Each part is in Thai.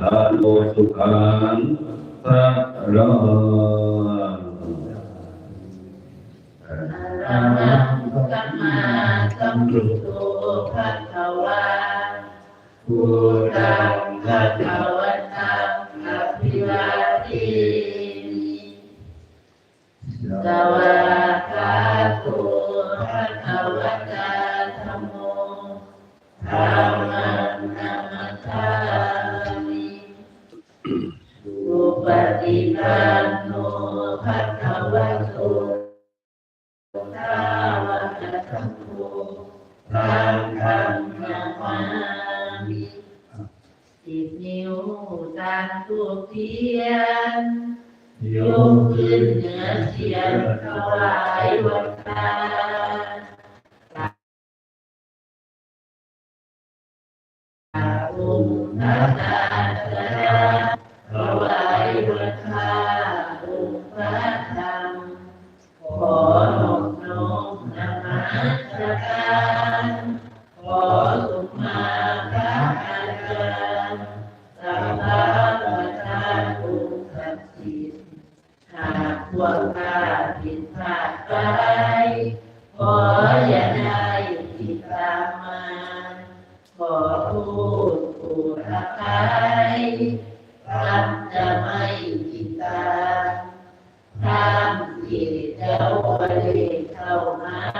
ทาโอสุขังสะรังอะระหังสัมมาสัมพุทโธภะคะวาพุทธังภะคะวา สาวกสังโฆทางธรรมนามามิสิบนิ้วตามทุกเทียนยกขึ้นเหนือเสียงถวายวันตาองค์พระศาสดาถวายวันตาองค์พระธรรมขอ พพะประธานองค์ศักดิ์สิทธิ์หากพวกข้าผิดพลาดไปขออย่าได้ติดตามมา ขอพูดปูดอภัยรับจะไม่ติดตามทางที่เจ้าได้เข้ามา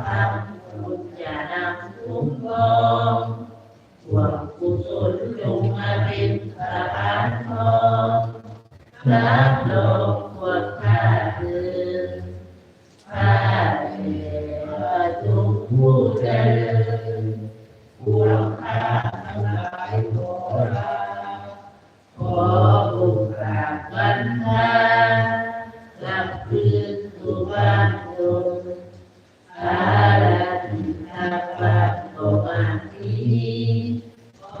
กุศลจงมาเป็นสะพานทองรับรองพวกข้าเถิดข้าเอ๋ว่าจงผู้เจริญพวกข้าทั้งหลายขอลาขอบุกกราบวันทากลับคืนสู่บ้านตนอาราธินาปัสโตมาที ข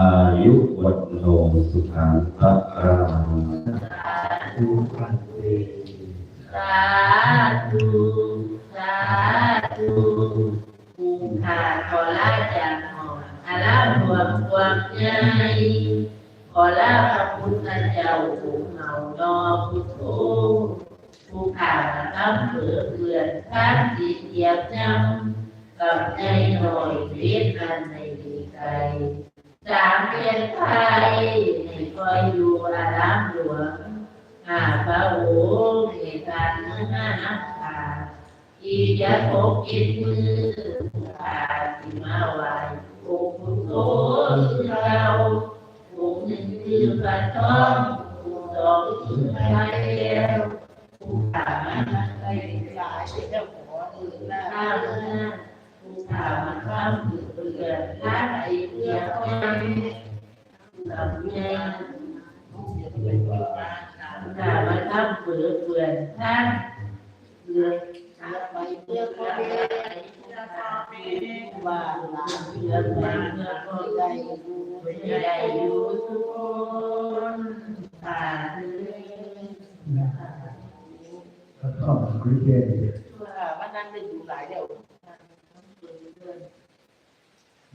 อายุวันโนสุขังพระรังทุกันเวสาธุสาธุภูขาขอลาจากหออาลาบวมบวมใหญ่ขอลาพระพุทธเจ้าผู้เมานอพุทโธผู้ขาทำเผื่อเพื่อนท่านที่เหยียบย่ำกับใจหน่อยเวียนกันในดีไกล สามเพียนไทยในคอยอยู่อารามหลวงข้าพระองค์เหตุการณ์นั้นนักขาอีจะพบกินมือขาที่มาไหวองค์พุทโธคือเราองค์หนึ่งคือพระทององค์สองคือพระแก้วผู้ขามาไปหลายเจ้าของอื่นนะข้าพเจ้าผู้ขามข้ามผืนเปลือกล้าไอเพื่อคอยทำไง ถ้ามาทำเปลือกเปลือนท่านเปลือกไปเปลือกก็ได้ว่า